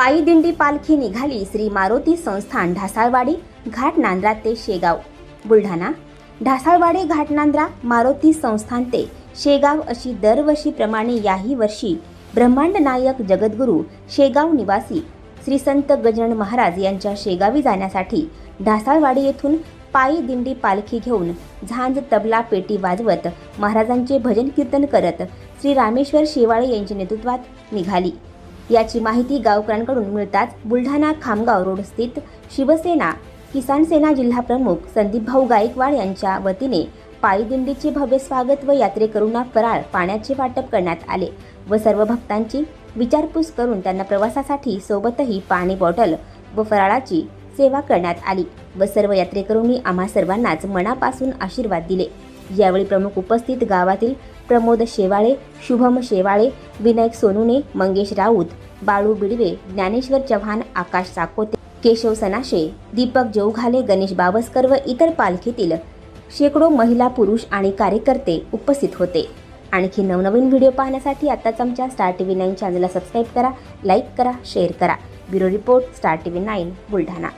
पायी दिंडी पालखी निघाली. श्री मारुती संस्थान ढासाळवाडी घाट नांद्रा ते शेगाव. बुलढाणा. ढासाळवाडी घाट नांद्रा मारुती संस्थान ते शेगाव अशी दरवर्षीप्रमाणे याही वर्षी ब्रह्मांड नायक जगद्गुरू शेगाव निवासी श्री संत गजानन महाराज यांच्या शेगावी जाण्यासाठी ढासाळवाडी येथून पायी दिंडी पालखी घेऊन झांज तबला पेटी वाजवत महाराजांचे भजन कीर्तन करत श्री रामेश्वर शेवाळे यांच्या नेतृत्वात निघाली. याची माहिती गावकऱ्यांकडून मिळताच बुलढाणा खामगाव रोड स्थित शिवसेना किसान सेना जिल्हाप्रमुख संदीप संदीपभाऊ गायकवाड यांच्या वतीने पायीदिंडीचे भव्य स्वागत व यात्रेकरूंना फराळ पाण्याचे वाटप करण्यात आले व सर्व भक्तांची विचारपूस करून त्यांना प्रवासासाठी सोबतही पाणी बॉटल व फराळाची सेवा करण्यात आली व सर्व यात्रेकरूंनी आम्हा सर्वांनाच मनापासून आशीर्वाद दिले. यावेळी प्रमुख उपस्थित गावातील प्रमोद शेवाळे शुभम शेवाळे विनायक सोनुने मंगेश राऊत बाळू बिडवे ज्ञानेश्वर चव्हाण आकाश साकोते केशव सनाशे दीपक जौघाले गणेश बावस्कर व इतर पालखीतील शेकडो महिला पुरुष आणि कार्यकर्ते उपस्थित होते. आणखी नवनवीन व्हिडिओ पाहण्यासाठी आत्ताच आमच्या स्टार टी व्ही नाईन चॅनलला सबस्क्राईब करा लाईक करा शेअर करा. Bureau report Star T V nine Buldhana.